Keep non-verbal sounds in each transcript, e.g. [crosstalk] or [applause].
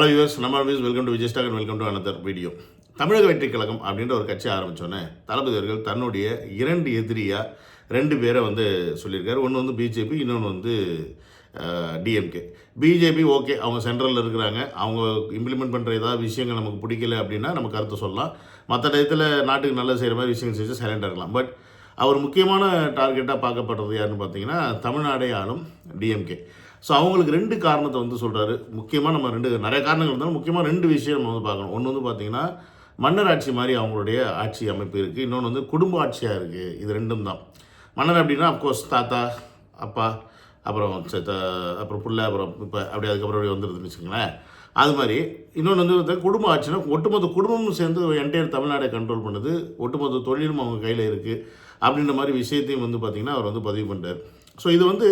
Hello US நம்ம views welcome to Vijay stock welcome to another video தமிழக வெற்றி கழகம் அப்படின்ற ஒரு கட்சி ஆரம்பித்தோன்னே தளபதி அவர்கள் தன்னுடைய இரண்டு எதிரியாக ரெண்டு பேரை வந்து சொல்லியிருக்காரு. ஒன்று வந்து பிஜேபி இன்னொன்று வந்து டிஎம்கே பிஜேபி ஓகே அவங்க சென்ட்ரலில் இருக்கிறாங்க. அவங்க இம்ப்ளிமெண்ட் பண்ணுற ஏதாவது விஷயங்கள் நமக்கு பிடிக்கல அப்படின்னா நம்ம கருத்து சொல்லலாம். மற்ற டயத்தில் நாட்டுக்கு நல்லது செய்கிற மாதிரி விஷயங்கள் செஞ்சு சைலண்டாக இருக்கலாம். பட் அவர் முக்கியமான டார்கெட்டாக பார்க்கப்படுறது யாருன்னு பார்த்தீங்கன்னா தமிழ்நாடே ஆளும் டிஎம்கே ஸோ அவங்களுக்கு ரெண்டு காரணத்தை வந்து சொல்கிறாரு முக்கியமாக நம்ம ரெண்டு நிறைய காரணங்கள் இருந்தாலும் முக்கியமாக ரெண்டு விஷயம் நம்ம வந்து பார்க்கணும். ஒன்று வந்து பார்த்தீங்கன்னா மன்னர் ஆட்சி மாதிரி அவங்களுடைய ஆட்சி அமைப்பு இருக்குது இன்னொன்று வந்து குடும்ப ஆட்சியாக இருக்குது இது ரெண்டும் தான். மன்னர் அப்படின்னா அப்கோர்ஸ் தாத்தா அப்பா அப்புறம் அப்புறம் பிள்ளை அப்புறம் இப்போ அப்படி அதுக்கப்புறம் அப்படியே வந்துடுதுன்னு வச்சுக்கோங்களேன். அது மாதிரி இன்னொன்று வந்து குடும்ப ஆட்சினா ஒட்டுமொத்த குடும்பமும் சேர்ந்து என்டையர் தமிழ்நாடை கண்ட்ரோல் பண்ணுது. ஒட்டுமொத்த தொழிலும் அவங்க கையில் இருக்குது அப்படின்ற மாதிரி விஷயத்தையும் வந்து பார்த்திங்கன்னா அவர் வந்து பதிவு பண்ணுறார் ஸோ இது வந்து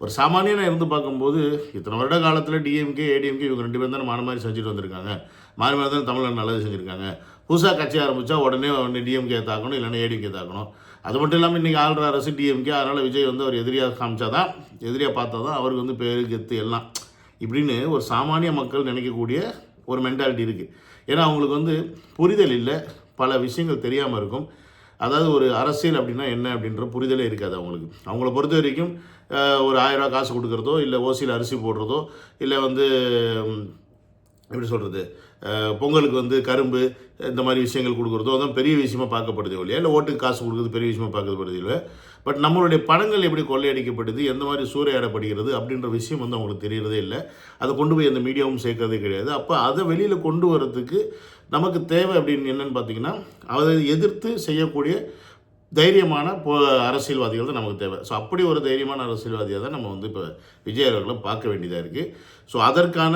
ஒரு சாமானியனாக இருந்து பார்க்கும்போது இத்தனை வருட காலத்தில் டிஎம்கே ஏடிஎம்கே இவங்க ரெண்டு பேரும் தானே மாறி மாறி செஞ்சுட்டு வந்திருக்காங்க. மாறி மாறி தான் தமிழ்நாடு நல்லது செஞ்சுருக்காங்க. புதுசாக கட்சி ஆரம்பித்தா உடனே ஒன்று டிஎம்கே தாக்கணும் இல்லைன்னா ஏடிஎம்கே தாக்கணும். அது மட்டும் இல்லாமல் இன்றைக்கி ஆள்ற அரசு டிஎம்கே அதனால் விஜய் வந்து அவர் எதிரியாக காமிச்சா தான் எதிரியாக பார்த்தா தான் அவருக்கு வந்து பேரு கெத்து எல்லாம். இப்படின்னு ஒரு சாமானிய மக்கள் நினைக்கக்கூடிய ஒரு மென்டாலிட்டி இருக்குது ஏன்னா அவங்களுக்கு வந்து புரிதல் இல்லை பல விஷயங்கள் தெரியாமல் இருக்கும். அதாவது ஒரு அரசியல் அப்படின்னா என்ன அப்படின்ற புரிதலே இருக்காது அவங்களுக்கு. அவங்கள பொறுத்த வரைக்கும் ஒரு ஆயிரம் காசு கொடுக்குறதோ இல்லை ஓசியில் அரிசி போடுறதோ இல்லை வந்து எப்படி சொல்கிறது பொங்கலுக்கு வந்து கரும்பு இந்த மாதிரி விஷயங்கள் கொடுக்குறதோ அதான் பெரிய விஷயமா பார்க்கப்படுது இல்லையா இல்லை ஓட்டுக்கு காசு கொடுக்குறது பெரிய விஷயமா பார்க்கப்படுது இல்லை பட் நம்மளுடைய படங்கள் எப்படி கொள்ளையடிக்கப்படுது எந்த மாதிரி சூறையாடப்படுகிறது அப்படின்ற விஷயம் வந்து அவங்களுக்கு தெரியறதே இல்லை. அதை கொண்டு போய் எந்த மீடியாவும் சேர்க்கறதே கிடையாது. அப்போ அதை வெளியில் கொண்டு வரதுக்கு நமக்கு தேவை அப்படின்னு என்னன்னு பார்த்தீங்கன்னா அதை எதிர்த்து செய்யக்கூடிய தைரியமான போ அரசியல்வாதிகள் தான் நமக்கு தேவை. ஸோ அப்படி ஒரு தைரியமான அரசியல்வாதியாக தான் நம்ம வந்து இப்போ விஜய் அவர்களை பார்க்க வேண்டியதாக இருக்குது ஸோ அதற்கான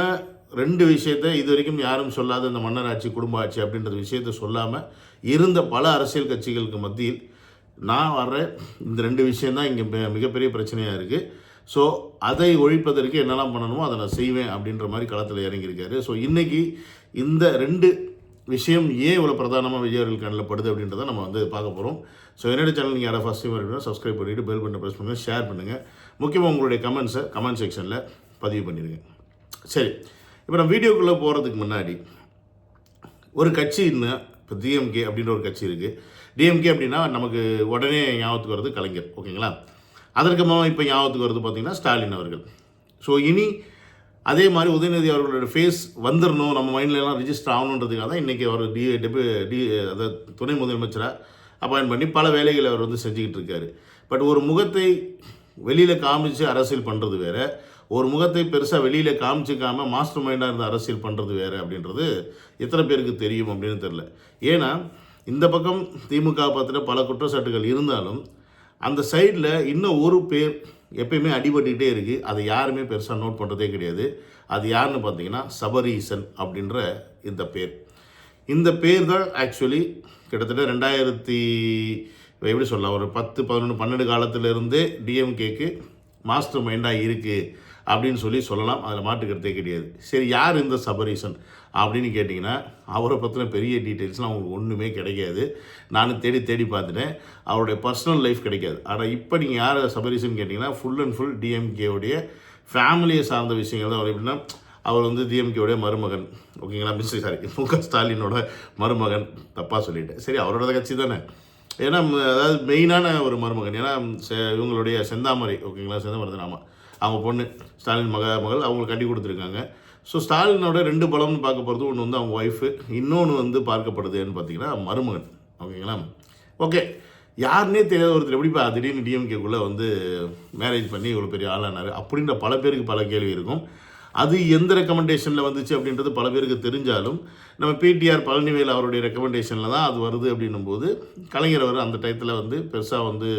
ரெண்டு விஷயத்தை இது வரைக்கும் யாரும் சொல்லாத இந்த மன்னர் ஆட்சி குடும்ப ஆட்சி அப்படின்ற விஷயத்தை சொல்லாமல் இருந்த பல அரசியல் கட்சிகளுக்கு மத்தியில் நான் வர்ற இந்த ரெண்டு விஷயந்தான் இங்கே மிகப்பெரிய பிரச்சனையாக இருக்குது ஸோ அதை ஒழிப்பதற்கு என்னெல்லாம் பண்ணணுமோ அதை நான் செய்வேன் அப்படின்ற மாதிரி களத்தில் இறங்கியிருக்காரு. ஸோ இன்றைக்கி இந்த ரெண்டு விஷயம் ஏன் இவ்வளோ பிரதானமாக விஜய் அவர்கள் கண்ணில் படுது அப்படின்றத நம்ம வந்து பார்க்க போகிறோம் ஸோ என்னோட சேனல் நீங்கள் யாராவது ஃபஸ்ட் டைம் இருக்கணும் சப்ஸ்கிரைப் பண்ணிவிட்டு பெல் பட்டனை ப்ரெஸ் பண்ணுங்கள் ஷேர் பண்ணுங்கள் முக்கியமாக உங்களுடைய கமெண்ட்ஸை கமெண்ட் செக்ஷனில் பதிவு பண்ணிடுங்க சரி இப்போ நம்ம வீடியோக்குள்ளே போகிறதுக்கு முன்னாடி ஒரு கட்சின்னு இப்போ டிஎம்கே அப்படின்ற ஒரு கட்சி இருக்குது டிஎம்கே அப்படின்னா நமக்கு உடனே ஞாபகத்துக்கு வருது கலைஞர் ஓகேங்களா? அதற்கப்புறமா இப்போ ஞாபகத்துக்கு வருது பார்த்தீங்கன்னா ஸ்டாலின் அவர்கள். ஸோ இனி அதே மாதிரி உதயநிதி அவர்களோட ஃபேஸ் வந்துடணும் நம்ம மைண்ட்லலாம் ரிஜிஸ்டர் ஆகணுன்றதுக்காக தான் இன்றைக்கி அவர் டி டெபு டி அதாவது துணை முதலமைச்சராக அப்பாயின் பண்ணி பல வேலைகளை அவர் வந்து செஞ்சுக்கிட்டு இருக்காரு. பட் ஒரு முகத்தை வெளியில் காமிச்சு அரசியல் பண்ணுறது வேறு ஒரு முகத்தை பெருசாக வெளியில் காமிச்சிக்காம மாஸ்டர் மைண்டாக இருந்த அரசியல் பண்ணுறது வேறு அப்படின்றது எத்தனை பேருக்கு தெரியும் அப்படின்னு தெரில ஏன்னா இந்த பக்கம் திமுக பற்றின பல குற்றச்சாட்டுகள் இருந்தாலும் அந்த சைடில் இன்னும் ஒரு பேர் எப்பயுமே அடிபட்டுக்கிட்டே இருக்குது அதை யாருமே பெருசாக நோட் பண்ணுறதே கிடையாது. அது யாருன்னு பார்த்தீங்கன்னா சபரீசன் அப்படின்ற இந்த பேர். இந்த பேர் தான் ஆக்சுவலி கிட்டத்தட்ட ரெண்டாயிரத்தி எப்படி சொல்லலாம் ஒரு பத்து பதினொன்று பன்னெண்டு காலத்திலிருந்தே டிஎம்கேக்கு மாஸ்டர் மைண்டாக இருக்குது அப்படின்னு சொல்லி சொல்லலாம் அதில் மாட்டுக்கிறதே கிடையாது. சரி யார் இந்த சபரீசன் அப்படின்னு கேட்டிங்கன்னா அவரை பற்றின பெரிய டீட்டெயில்ஸ்லாம் அவங்களுக்கு ஒன்றுமே கிடைக்காது. நானும் தேடி தேடி பார்த்துட்டேன். அவருடைய பர்சனல் லைஃப் கிடைக்காது. ஆனால் இப்போ நீங்கள் யார் சபரீசன் கேட்டிங்கன்னா ஃபுல் அண்ட் ஃபுல் டிஎம்கேவுடைய ஃபேமிலியை சார்ந்த விஷயங்கள் தான். அவர் எப்படின்னா அவர் வந்து டிஎம்கேவுடைய மருமகன். ஓகேங்களா மிஸ் சாரி மு க ஸ்டாலினோட மருமகன். தப்பாக சொல்லிட்டேன். சரி அவரோட கட்சி தானே. ஏன்னா அதாவது மெயினான ஒரு மருமகன். ஏன்னா செ- இவங்களுடைய செந்தாமரை. ஓகேங்களா செந்தாமரை ஆமாம் அவங்க பொண்ணு ஸ்டாலின் மக மகள் அவங்களுக்கு கட்டி கொடுத்துருக்காங்க. ஸோ ஸ்டாலினோட ரெண்டு பலம்னு பார்க்க போகிறது ஒன்று வந்து அவங்க ஒய்ஃபு இன்னொன்று வந்து பார்க்கப்படுதுன்னு பார்த்தீங்கன்னா மருமகன். ஓகேங்களா? ஓகே யாருன்னே தெரியாத ஒருத்தர் எப்படிப்பா திடீர்னு டிஎம்கேக்குள்ளே வந்து மேரேஜ் பண்ணி இவ்வளோ பெரிய ஆளானார்? அப்படின்ற பல பேருக்கு பல கேள்வி இருக்கும். அது எந்த ரெக்கமெண்டேஷனில் வந்துச்சு அப்படின்றது பல பேருக்கு தெரிஞ்சாலும் நம்ம பிடிஆர் பழனிவேல் அவருடைய ரெக்கமெண்டேஷனில் தான் அது வருது அப்படின்னும் போது கலைஞர் அவர் அந்த டயத்தில் வந்து பெருசாக வந்து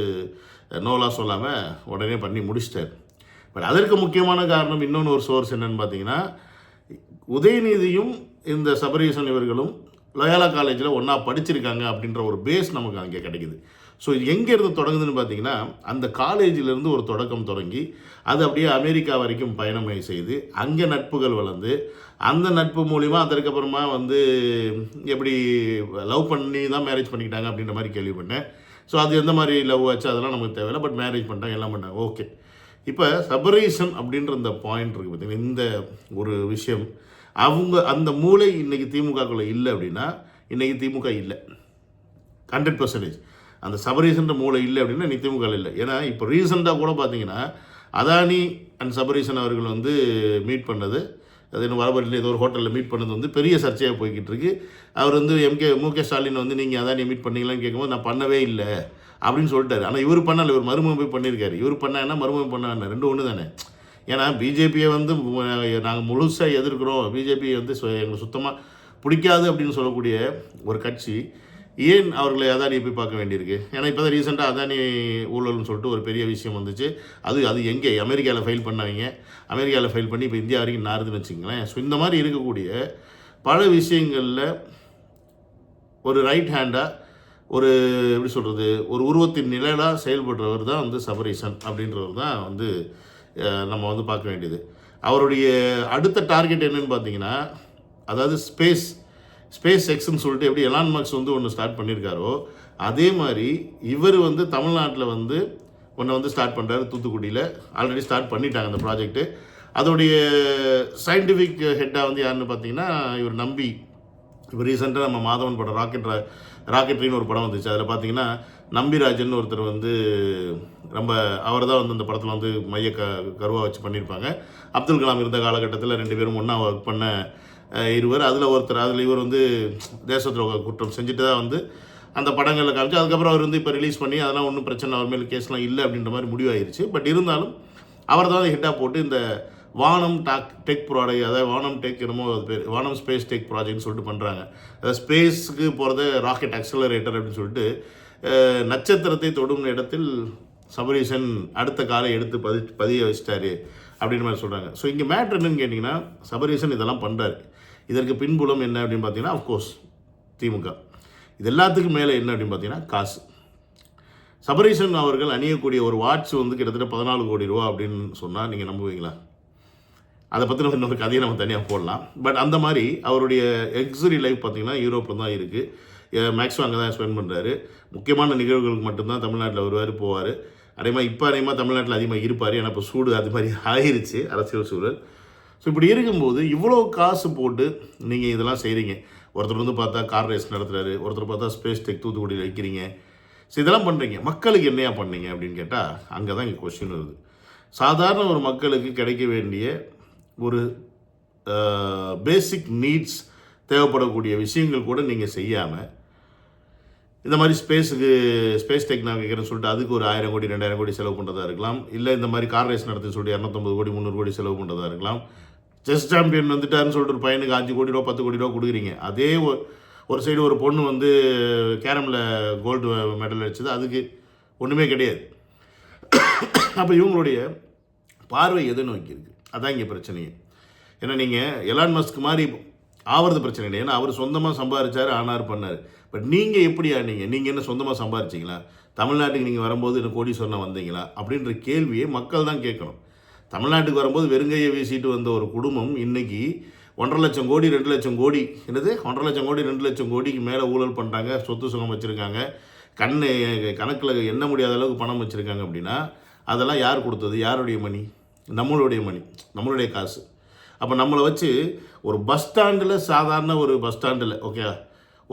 நோலாக சொல்லாமல் உடனே பண்ணி முடிச்சிட்டார். பட் அதற்கு முக்கியமான காரணம் இன்னொன்று ஒரு சோர்ஸ் என்னன்னு பார்த்தீங்கன்னா உதயநிதியும் இந்த சபரீசன் இவர்களும் லயாலா காலேஜில் ஒன்றா படிச்சிருக்காங்க அப்படின்ற ஒரு பேஸ் நமக்கு அங்கே கிடைக்குது. ஸோ இது எங்கேருந்து தொடங்குதுன்னு பார்த்தீங்கன்னா அந்த காலேஜிலேருந்து ஒரு தொடக்கம் தொடங்கி அது அப்படியே அமெரிக்கா வரைக்கும் பயணமை செய்து அங்கே நட்புகள் வளர்ந்து அந்த நட்பு மூலிமா அதற்கப்புறமா வந்து எப்படி லவ் பண்ணி தான் மேரேஜ் பண்ணிக்கிட்டாங்க அப்படின்ற மாதிரி கேள்விப்பட்டேன். ஸோ அது எந்த மாதிரி லவ் ஆச்சு அதெல்லாம் நமக்கு தேவையில்லை பட் மேரேஜ் பண்ணிட்டாங்க எல்லாம் பண்ணாங்க ஓகே இப்போ சபரீசன் அப்படின்ற இந்த பாயிண்ட் இருக்குது பார்த்தீங்கன்னா இந்த ஒரு விஷயம். அவங்க அந்த மூளை இன்னைக்கு திமுகக்குள்ளே இல்லை அப்படின்னா இன்னைக்கு திமுக இல்லை. ஹண்ட்ரட் பர்சன்டேஜ் அந்த சபரீசன்ற மூளை இல்லை அப்படின்னா இன்னைக்கு திமுக இல்லை. ஏன்னா இப்போ ரீசெண்டாக கூட பார்த்தீங்கன்னா அதானி அண்ட் சபரீசன் அவர்கள் வந்து மீட் பண்ணது. அது இன்னும் வரபரில் ஏதோ ஒரு ஹோட்டலில் மீட் பண்ணது வந்து பெரிய சர்ச்சையாக போய்கிட்டு இருக்கு. அவர் வந்து எம்கே மு க ஸ்டாலின் வந்து நீங்கள் அதானி மீட் பண்ணீங்களான்னு கேட்கும்போது நான் பண்ணவே இல்லை. அப்படின்னு சொல்லிட்டாரு. ஆனால் இவர் பண்ணல. இவர் மருமகம் போய் பண்ணியிருக்காரு. இவர் பண்ணா மருமகம் பண்ண ரெண்டு ஒன்று தானே. ஏன்னா பிஜேபியை வந்து நாங்கள் முழுசாக எதிர்க்கிறோம். பிஜேபி வந்து சு- எங்களுக்கு சுத்தமாக பிடிக்காது அப்படின்னு சொல்லக்கூடிய ஒரு கட்சி. ஏன் அவர்களை அதானியை போய் பார்க்க வேண்டியிருக்கு? ஏன்னா இப்போ தான் ரீசெண்டாக அதானி ஊழல்னு சொல்லிட்டு ஒரு பெரிய விஷயம் வந்துச்சு. அது அது எங்கே? அமெரிக்காவில் ஃபைல் பண்ணாங்க. அமெரிக்காவில் ஃபைல் பண்ணி இப்போ இந்தியா வரைக்கும் நாருதுன்னு வச்சுங்களேன் ஸோ இந்த மாதிரி இருக்கக்கூடிய பல விஷயங்களில் ஒரு ரைட் ஹேண்டாக ஒரு எப்படி சொல்கிறது ஒரு உருவத்தின் நிழலாக செயல்படுறவர் தான் வந்து சபரீசன் அப்படின்றவர் தான் வந்து நம்ம வந்து பார்க்க வேண்டியது. அவருடைய அடுத்த டார்கெட் என்னன்னு பார்த்தீங்கன்னா அதாவது ஸ்பேஸ் ஸ்பேஸ் எக்ஸ்ன்னு சொல்லிட்டு எப்படி எலான் மார்க்ஸ் வந்து ஒன்று ஸ்டார்ட் பண்ணியிருக்காரோ அதே மாதிரி இவர் வந்து தமிழ்நாட்டில் வந்து ஒன்று வந்து ஸ்டார்ட் பண்ணுறாரு தூத்துக்குடியில். ஆல்ரெடி ஸ்டார்ட் பண்ணிட்டாங்க அந்த ப்ராஜெக்ட்டு அதோடைய சயின்டிஃபிக் ஹெட்டாக வந்து யாருன்னு பார்த்தீங்கன்னா இவர் நம்பி இப்போ ரீசெண்டாக நம்ம மாதவன் படம் ராக்கெட் ராக்கெட்ரின்னு ஒரு படம் வந்துச்சு. அதில் பார்த்தீங்கன்னா நம்பிராஜன் ஒருத்தர் வந்து ரொம்ப அவர் தான் வந்து அந்த படத்தில் வந்து மைய க கருவாக வச்சு பண்ணியிருப்பாங்க அப்துல் கலாம் இருந்த காலகட்டத்தில் ரெண்டு பேரும் ஒன்றா ஒர்க் பண்ண இருவர். அதில் ஒருத்தர் அதில் இவர் வந்து தேச துரோக குற்றம் செஞ்சுட்டு தான் வந்து அந்த படங்களில் காமிச்சு அதுக்கப்புறம் அவர் வந்து இப்போ ரிலீஸ் பண்ணி அதெல்லாம் ஒன்றும் பிரச்சனை அவர் மேலே கேஸ்லாம் இல்லை அப்படின்ற மாதிரி முடிவாயிருச்சு. பட் இருந்தாலும் அவர் தான் ஹிட்டாக போட்டு இந்த வானம் டாக் டெக் ப்ராடக்ட் அதாவது வானம் டெக் என்னமோ அது பேர் வானம் ஸ்பேஸ் டெக் ப்ராஜெக்ட்னு சொல்லிட்டு பண்ணுறாங்க அதாவது ஸ்பேஸுக்கு போகிறது ராக்கெட் அக்சலரேட்டர் அப்படின்னு சொல்லிட்டு நட்சத்திரத்தை தொடும் இடத்தில் சபரீசன் அடுத்த காலை எடுத்து பதி பதிய வச்சிட்டாரு அப்படின்ற மாதிரி சொல்கிறாங்க ஸோ இங்கே மேட்ரு என்னன்னு கேட்டிங்கன்னா சபரீசன் இதெல்லாம் பண்ணுறாரு இதற்கு பின்புலம் என்ன அப்படின்னு பார்த்தீங்கன்னா அஃப்கோர்ஸ் திமுக. இது எல்லாத்துக்கும் மேலே என்ன அப்படின்னு பார்த்தீங்கன்னா காசு. சபரீசன் அவர்கள் அணியக்கூடிய ஒரு வாட்ச் வந்து கிட்டத்தட்ட பதினாலு கோடி ரூபா அப்படின்னு சொன்னால் நீங்கள் நம்புவீங்களா? அதை பற்றின இன்னொரு கதையை நம்ம தனியாக போடலாம். பட் அந்த மாதிரி அவருடைய எக்ஸரி லைஃப் பார்த்தீங்கன்னா யூரோப்பில் தான் இருக்குது மேக்ஸிமம் அங்கே தான் ஸ்பெண்ட் பண்ணுறாரு முக்கியமான நிகழ்வுகளுக்கு மட்டும்தான் தமிழ்நாட்டில் வருவார் போவார். அதே மாதிரி இப்போ அதிகமாக தமிழ்நாட்டில் அதிகமாக இருப்பார். ஏன்னா இப்போ சூடு அது மாதிரி ஆயிருச்சு அரசியல் சூழல். ஸோ இப்படி இருக்கும்போது இவ்வளோ காசு போட்டு நீங்கள் இதெல்லாம் செய்கிறீங்க ஒருத்தர் வந்து பார்த்தா கார் ரேஸ் நடத்துகிறாரு ஒருத்தர் பார்த்தா ஸ்பேஸ் டெக் தூத்துக்குடியில் வைக்கிறீங்க. ஸோ இதெல்லாம் பண்ணுறீங்க மக்களுக்கு என்னையா பண்ணீங்க அப்படின்னு கேட்டால் அங்கே தான் இங்கே கொஸ்டின் வருது. சாதாரண ஒரு மக்களுக்கு கிடைக்க வேண்டிய ஒரு பேசிக் நீட்ஸ் தேவைப்படக்கூடிய விஷயங்கள் கூட நீங்கள் செய்யாமல் இந்த மாதிரி ஸ்பேஸுக்கு ஸ்பேஸ் டெக் நான் வைக்கிறேன்னு சொல்லிட்டு அதுக்கு ஒரு ஆயிரம் கோடி ரெண்டாயிரம் கோடி செலவு பண்ணுறதா இருக்கலாம். இல்லை இந்த மாதிரி கார் ரேஸ் நடத்தி சொல்லிட்டு இரநூத்தம்பது கோடி முந்நூறு கோடி செலவு பண்ணுறதா இருக்கலாம். செஸ் சாம்பியன் வந்துட்டாருன்னு சொல்லிட்டு ஒரு பையனுக்கு அஞ்சு கோடி ரூபா பத்து கோடி ரூபா கொடுக்குறீங்க. அதே ஒரு சைடு ஒரு பொண்ணு வந்து கேரமில் கோல்டு மெடல் அடிச்சது அதுக்கு ஒன்றுமே கிடையாது. அப்போ இவங்களுடைய பார்வை எதை நோக்கி இருக்குது அதான் இங்கே பிரச்சனையே. ஏன்னா நீங்கள் எலான் மஸ்க் மாதிரி ஆவறது பிரச்சனை இல்லை ஏன்னா அவர் சொந்தமாக சம்பாதிச்சார் ஆனார் பண்ணார். பட் நீங்கள் எப்படி ஆனீங்க? நீங்கள் என்ன சொந்தமாக சம்பாதிச்சிங்களா தமிழ்நாட்டுக்கு நீங்கள் வரும்போது என்ன கோடீஸ்வரனா வந்தீங்களா? அப்படின்ற கேள்வியை மக்கள் தான் கேட்கணும். தமிழ்நாட்டுக்கு வரும்போது வெறுங்கையை வீசிட்டு வந்த ஒரு குடும்பம் இன்னைக்கு ஒன்றரை லட்சம் கோடி ரெண்டு லட்சம் கோடி என்னது? ஒன்றரை லட்சம் கோடி ரெண்டு லட்சம் கோடிக்கு மேலே ஊழல் பண்ணுறாங்க சொத்து சுகம் வச்சுருக்காங்க கண்ணு கணக்கில் எண்ண முடியாத அளவுக்கு பணம் வச்சுருக்காங்க அப்படின்னா அதெல்லாம் யார் கொடுத்தது? யாருடைய மணி நம்மளுடைய மணி நம்மளுடைய காசு. அப்போ நம்மளை வச்சு ஒரு பஸ் ஸ்டாண்டில் சாதாரண ஒரு பஸ் ஸ்டாண்டில் ஓகே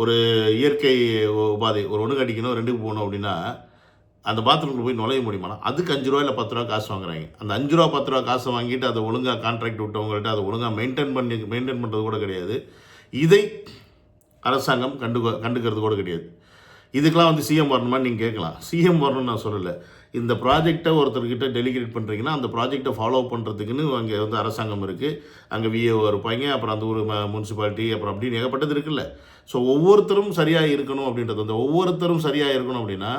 ஒரு இயற்கை உபாதை ஒரு ஒன்று கடிக்கணும் ரெண்டுக்கு போகணும் அப்படின்னா அந்த பாத்ரூமில் போய் நுழைய முடியுமானா அதுக்கு அஞ்சு ரூபா இல்லை பத்து ரூபா காசு வாங்குறாங்க. அந்த அஞ்சு ரூபா பத்து ரூபா காசை வாங்கிட்டு அதை ஒழுங்காக கான்ட்ராக்ட் விட்டவங்கள்ட்ட அதை ஒழுங்காக மெயின்டைன் பண்ணி மெயின்டைன் பண்ணுறது கூட கிடையாது. இதை அரசாங்கம் கண்டு கண்டுக்கிறது கூட கிடையாது. இதுக்கெலாம் வந்து சிஎம் வரணுமா நீங்கள் கேட்கலாம். சிஎம் வரணும்னு நான் சொல்லலை. இந்த ப்ராஜெக்டை ஒருத்தர்கிட்ட டெலிகேட் பண்ணுறீங்கன்னா அந்த ப்ராஜெக்டை ஃபாலோ பண்ணுறதுக்குன்னு அங்கே வந்து அரசாங்கம் இருக்குது அங்கே விஏஓ இருப்பாங்க அப்புறம் அந்த ஊர் முனிசிபாலிட்டி அப்புறம் அப்படின்னு ஏகப்பட்டது இருக்குல்ல. ஸோ ஒவ்வொருத்தரும் சரியாக இருக்கணும் அப்படின்றது அந்த ஒவ்வொருத்தரும் சரியாக இருக்கணும் அப்படின்னா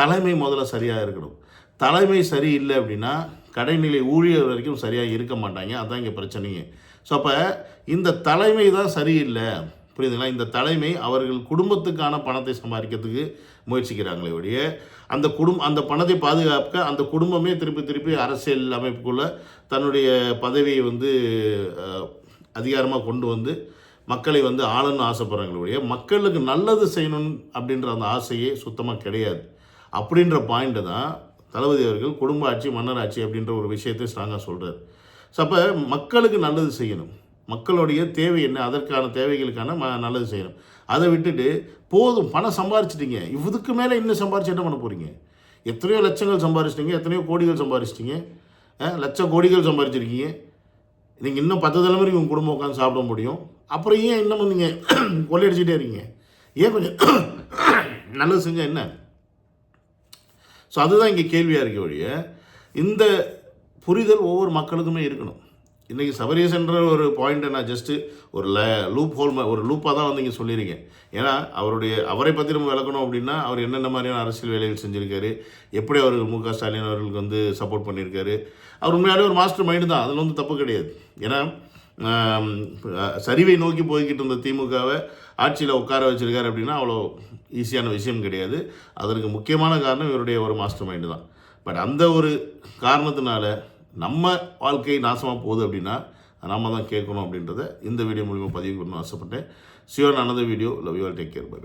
தலைமை முதல்ல சரியாக இருக்கணும். தலைமை சரியில்லை அப்படின்னா கடைநிலை ஊழியர் வரைக்கும் சரியாக இருக்க மாட்டாங்க. அதுதான் இங்கே பிரச்சனையே ஸோ அப்போ இந்த தலைமை தான் சரியில்லை புரியுதுங்களா? இந்த தலைமை அவர்கள் குடும்பத்துக்கான பணத்தை சம்பாதிக்கிறதுக்கு முயற்சிக்கிறாங்களே ஒழிய அந்த குடும் அந்த பணத்தை பாதுகாக்க அந்த குடும்பமே திருப்பி திருப்பி அரசியல் அமைப்புக்குள்ளே தன்னுடைய பதவியை வந்து அதிகாரமாக கொண்டு வந்து மக்களை வந்து ஆளணும்னு ஆசைப்படுறாங்களே ஒழிய மக்களுக்கு நல்லது செய்யணும் அப்படின்ற அந்த ஆசையே சுத்தமாக கிடையாது. அப்படின்ற பாயிண்ட்டு தான் தளபதி அவர்கள் குடும்ப ஆட்சி மன்னர் ஆட்சி அப்படின்ற ஒரு விஷயத்தை ஸ்ட்ராங்காக சொல்கிறார் ஸோ அப்போ மக்களுக்கு நல்லது செய்யணும். மக்களுடைய தேவை என்ன அதற்கான தேவைகளுக்கான ம நல்லது செய்யணும் அதை விட்டுட்டு போதும் பணம் சம்பாரிச்சிட்டிங்க. இதுக்கு மேலே இன்னும் சம்பாரிச்சு என்ன பண்ண போகிறீங்க எத்தனையோ லட்சங்கள் சம்பாரிச்சிட்டிங்க எத்தனையோ கோடிகள் சம்பாரிச்சிட்டிங்க. அஹ், லட்ச கோடிகள் சம்பாரிச்சிருக்கீங்க. நீங்கள் இன்னும் பத்து தலைமுறைக்கு உங்கள் குடும்பம் உட்காந்து சாப்பிட முடியும். அப்புறம் ஏன் இன்னமும் நீங்கள் [clears throat] கொள்ளையடிச்சிட்டே இருக்கீங்க? ஏன் கொஞ்சம் [clears throat] நல்லது செஞ்சால் என்ன? ஸோ அதுதான் இங்கே கேள்வியாக இருக்க ஒழிய இந்த புரிதல் ஒவ்வொரு மக்களுக்குமே இருக்கணும். இன்றைக்கி சபரீஸ்ன்ற ஒரு பாயிண்ட்டை நான் ஜஸ்ட்டு ஒரு ல லூப் ஹோல் ஒரு லூப்பாக தான் வந்து இங்கே சொல்லியிருக்கேன். ஏன்னா அவருடைய அவரை பற்றி நம்ம விளக்கணும் அப்படின்னா அவர் என்னென்ன மாதிரியான அரசியல் வேலைகள் செஞ்சுருக்காரு எப்படி அவர் மு க ஸ்டாலின் அவர்களுக்கு வந்து சப்போர்ட் பண்ணியிருக்காரு. அவர் உண்மையாலே ஒரு மாஸ்டர் மைண்டு தான் அதில் வந்து தப்பு கிடையாது. ஏன்னா சரிவை நோக்கி போய்கிட்டு இருந்த திமுகவை ஆட்சியில் உட்கார வச்சுருக்காரு அப்படின்னா அவ்வளோ ஈஸியான விஷயம் கிடையாது. அதற்கு முக்கியமான காரணம் இவருடைய ஒரு மாஸ்டர் மைண்டு தான். பட் அந்த ஒரு காரணத்தினால நம்ம வாழ்க்கை நாசமாக போகுது அப்படின்னா நம்ம தான் கேட்கணும் அப்படின்றத இந்த வீடியோ மூலிமா பதிவு பண்ணணும்னு ஆசைப்பட்டேன். Sivan another video love you all take care bye